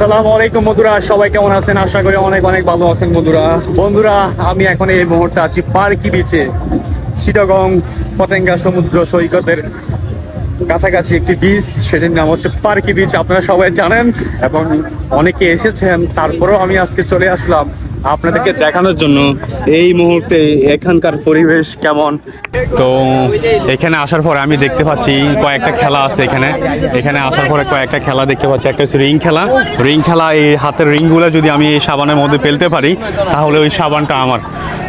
আসসালামু আলাইকুম বন্ধুরা, সবাই কেমন আছেন? আশা করি অনেক অনেক ভালো আছেন বন্ধুরা। বন্ধুরা, আমি এখন এই মুহূর্তে আছি পার্কি বিচে চিটাগং ফতেঙ্গা সমুদ্র সৈকতের কাছাকাছি একটি বিচ সেটির নাম হচ্ছে পার্কি বিচ আপনারা সবাই জানেন এবং অনেকে এসেছেন, তারপরেও আমি আজকে চলে আসলাম। আপনাদেরকে দেখানোর জন্য এই মুহূর্তে এখানকার পরিবেশ কেমন? তো এখানে আসার পরে আমি দেখতে পাচ্ছি কয়েকটা খেলা আছে এখানে। এখানে আসার পরে কয়েকটা খেলা দেখতে পাচ্ছি। একটা হচ্ছে রিং খেলা। রিং খেলা, এই হাতের রিংগুলো যদি আমি এই সাবানের মধ্যে ফেলতে পারি, তাহলে ওই সাবানটা আমার।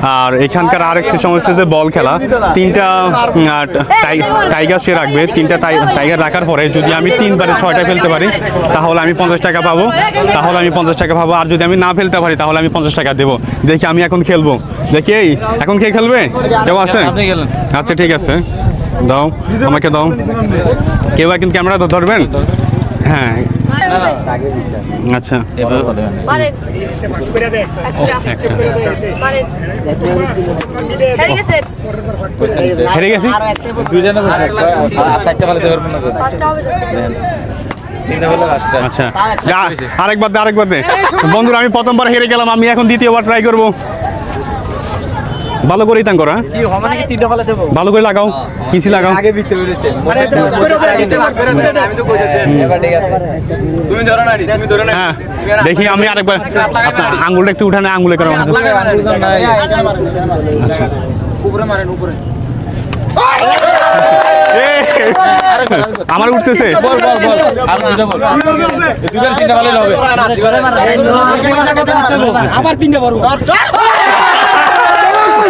আর এখানকার আরেক সিস্টেম হচ্ছে যে বল খেলা। তিনটা টাই- টাইগার সে রাখবে। তিনটা টাই- টাইগার রাখার পরে যদি আমি তিনবারে ছয়টা ফেলতে পারি তাহলে আমি পঞ্চাশ টাকা পাবো। তাহলে আমি পঞ্চাশ টাকা পাবো। আর যদি আমি না ফেলতে পারি তাহলে আমি পঞ্চাশ টাকা দেবো। দেখি আমি এখন খেলব। দেখি এই এখন কে খেলবে? কেউ আছে? আচ্ছা ঠিক আছে। দাও আমাকে দাও। কেউ এখন ক্যামেরা ধরবেন? হ্যাঁ। আচ্ছা। হেরে গেছে? দুজনে আচ্ছা। আরেকবার দে আরেকবার দে। বন্ধুরা আমি প্রথমবার হেরে গেলাম। আমি এখন দ্বিতীয়বার ট্রাই করব। ভালো করে ইতান করা ভালো করে লাগাও পিসি লাগাও দেখি আমি আরেকবার আপনার একটু উঠানে আঙ্গুলে করা আচ্ছা উপরে মারেন আমার উঠতেছে বল আবার তিনটা বলব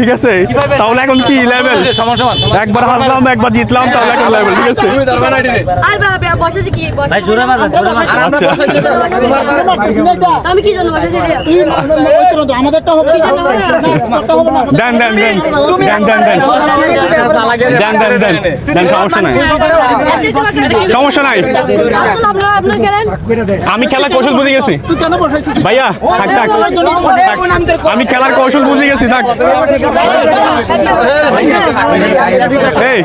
ঠিক আছে তাহলে এখন কি লেভেল একবার হারলাম একবার জিতলাম তাহলে এখন লেভেল ঠিক আছে আমি খেলার কৌশল বুঝে গেছি ভাইয়া আমি খেলার কৌশল বুঝে গেছি থাক এই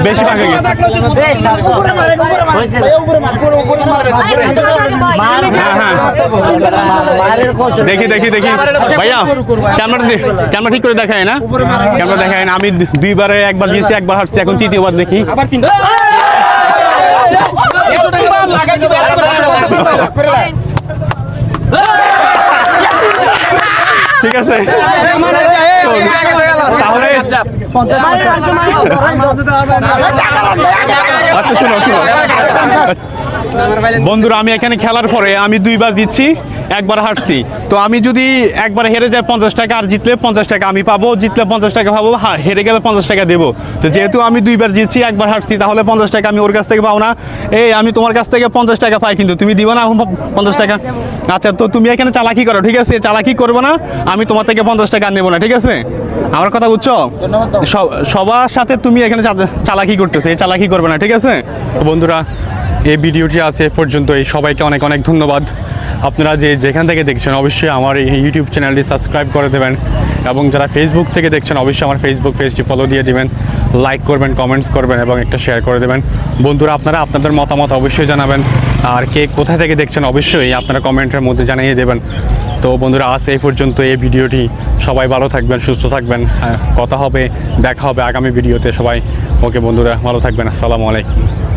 বেশি পাকে গেছে হ্যাঁ হ্যাঁ দেখি দেখি দেখি ভাইয়া ক্যামেরা ক্যামেরা ঠিক করে দেখায় না ক্যামেরা দেখায় না আমি দুইবারে একবার জিতছি একবার হারছি এখন তৃতীয়বার দেখি। ঠিক কাছে তাহলে আচ্ছা শুনো শুনো বন্ধুরা আমি এখানে খেলার পরে আমি দুইবার দিচ্ছি একবার হারছি। তো আমি যদি একবার হেরে যাই পঞ্চাশ টাকা আর জিতলে পঞ্চাশ টাকা আমি পাবো জিতলে পঞ্চাশ টাকা পাবো হেরে গেলে পঞ্চাশ টাকা দেবো। তো যেহেতু আমি দুইবার জিতছি একবার হারছি তাহলে পঞ্চাশ টাকা আমি ওর কাছ থেকে পাবো না। এই আমি তোমার কাছ থেকে পঞ্চাশ টাকা পাই কিন্তু তুমি দিবা না পঞ্চাশ টাকা? আচ্ছা তো তুমি এখানে চালাকি করো ঠিক আছে? চালাকি করব না আমি তোমার থেকে পঞ্চাশ টাকা নেব না ঠিক আছে? আমার কথা বুঝছ? সব- সবার সাথে তুমি এখানে চালাকি করতেছো এই চালাকি করবে না ঠিক আছে? বন্ধুরা এই ভিডিওটি আছে এ পর্যন্ত এই সবাইকে অনেক অনেক ধন্যবাদ। আপনারা যে যেখান থেকে দেখছেন অবশ্যই আমার এই ইউটিউব চ্যানেলটি সাবস্ক্রাইব করে দেবেন এবং যারা ফেসবুক থেকে দেখছেন অবশ্যই আমার ফেসবুক পেজটি ফলো দিয়ে দিবেন লাইক করবেন কমেন্টস করবেন এবং একটা শেয়ার করে দেবেন। বন্ধুরা আপনারা আপনাদের মতামত অবশ্যই জানাবেন। আর কে কোথায় থেকে দেখছেন অবশ্যই আপনারা কমেন্টের মধ্যে জানিয়ে দেবেন। তো বন্ধুরা আজ এই পর্যন্ত এই ভিডিওটি। সবাই ভালো থাকবেন সুস্থ থাকবেন। হ্যাঁ, কথা হবে দেখা হবে আগামী ভিডিওতে সবাই। ওকে বন্ধুরা ভালো থাকবেন। আসসালামু আলাইকুম।